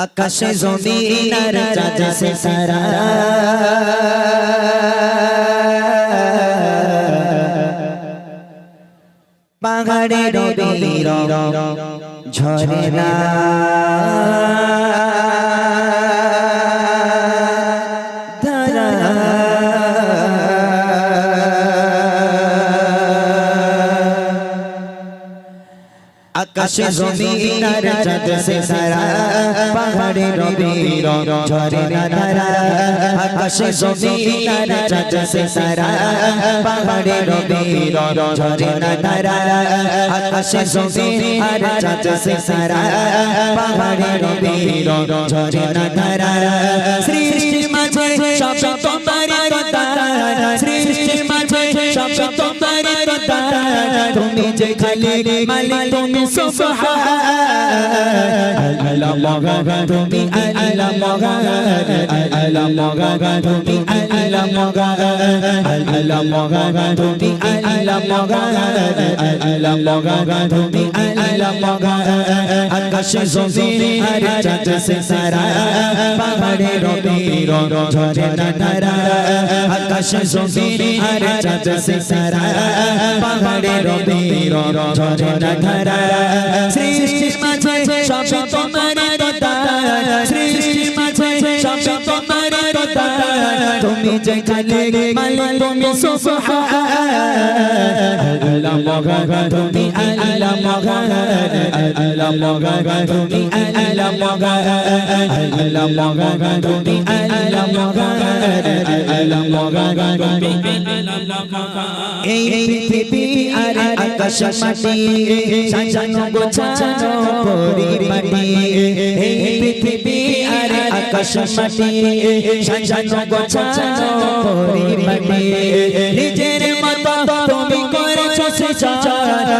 আকাশে জমিন আর চাঁদ সে সারা পাহাড়ে রবি ঝরে না আকাশে জমিন আর চাঁদ সে সারা পাহাড়ে রবির ঝরে না ধারা আকাশে জমিন আর চাঁদ সে সারা পাহাড়ে রবির ঝরে না ধারা আকাশে জমিন আর চাঁদ সে সারা পাহাড়ে রবির ঝরে না ধারা সৃষ্টির মাঝে সব মাঝে সব তোমারই কথা তুমি যে খালি মালিক তুমি সুবহান আল্লাহ মগা তুমি আল্লাহ মগা আল্লাহ মগা তুমি আল্লাহ মগা আল্লাহ মগা তুমি আল্লাহ মগা আল্লাহ মগা তুমি আল্লাহ মগা আকাশে জমিন আর চাঁদ সে সারা পাহাড়ে রবির ঝরে না ধারা আকাশে জমিন আর চাঁদ সে সারা পাহাড়ে রবির ঝরে না ধারা সৃষ্টির মাঝে সব তোমার কথা সৃষ্টির মাঝে সব তোমার কথা তুমি যে খালি মালিক তুমি সুবহান আল্লাহ মগা তুমি আল্লাহ মগা আল্লাহ মগা তুমি আল্লাহ মগা আল্লাহ মগা তুমি আল্লাহ মগা আল্লাহ মগা তুমি এই পৃথিবী আর আকাশ মাটি সাজানো গোছানো পরিপাটি এই পৃথিবী আর আকাশ মাটি সাজানো গোছানো পরিপাটি নিজের মতো তুমি করেছ মতো তুমি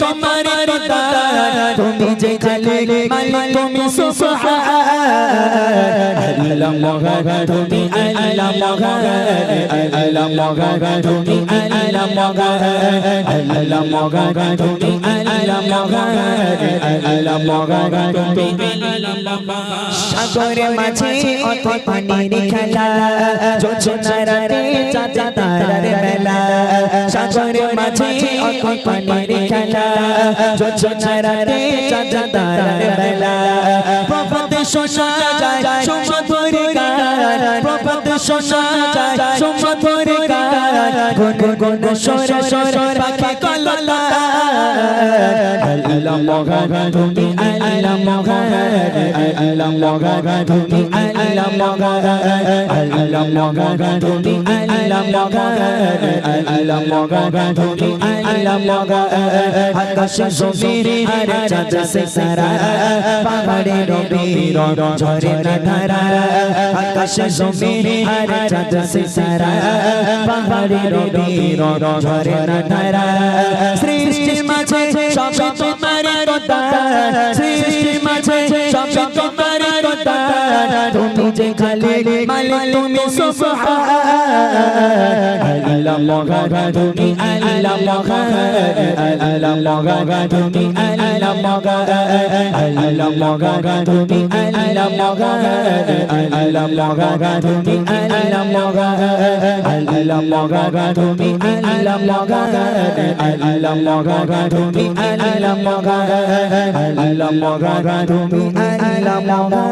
তোমার তুমি যে খালি মালিক তুমি সুবহান আল্লাহ মগা তুমি আল্লাহ মগা আল্লাহ মগা তুমি আল্লাহ মগা আল্লাহ মগা তুমি আল্লাহ মগা আল্লাহ মগা তুমি সাগরে মাঝে অত পানির খেলা যোজনার রে চাচা তারার মেলা। সাগরে মাঝে অত পানির খেলা যোজনার রে চাচা তারার মেলা। প্রভাত শোষা যায়, সমধরে গান। প্রভাত শোষা যায়, সমধরে গান গুন সর সর পাখি কললা আল্লাহ মগা তুমি আল্লাহ মগা আল্লাহ মগা তুমি আল্লাহ মগা আল্লাহ মগা তুমি আল্লাহ মগা আল্লাহ মগা তুমি আল্লাহ মগা আকাশ জমিন আর চাঁদ সে সারা পাহাড়ে রবির ঝরে না ধারা আকাশ জমিনে আর চাঁদ সে সারা পাহাড়ে রবির ঝরে না ধারা সৃষ্টি মাঝে সব তোমার কথা সৃষ্টি মাঝে সব তোমার কথা তুমি যে খালি মালিক তুমি সুবহান। আল্লাহ মগা তুমি আল্লাহ মগা আল্লাহ মগা তুমি আল্লাহ মগা আল্লাহ মগা তুমি আল্লাহ মগা আল্লাহ মগা তুমি আল্লাহ মগা আল্লাহ মগা তুমি আল্লাহ মগা আল্লাহ মগা তুমি আল্লাহ মগা আল্লাহ মগা তুমি আল্লাহ মগা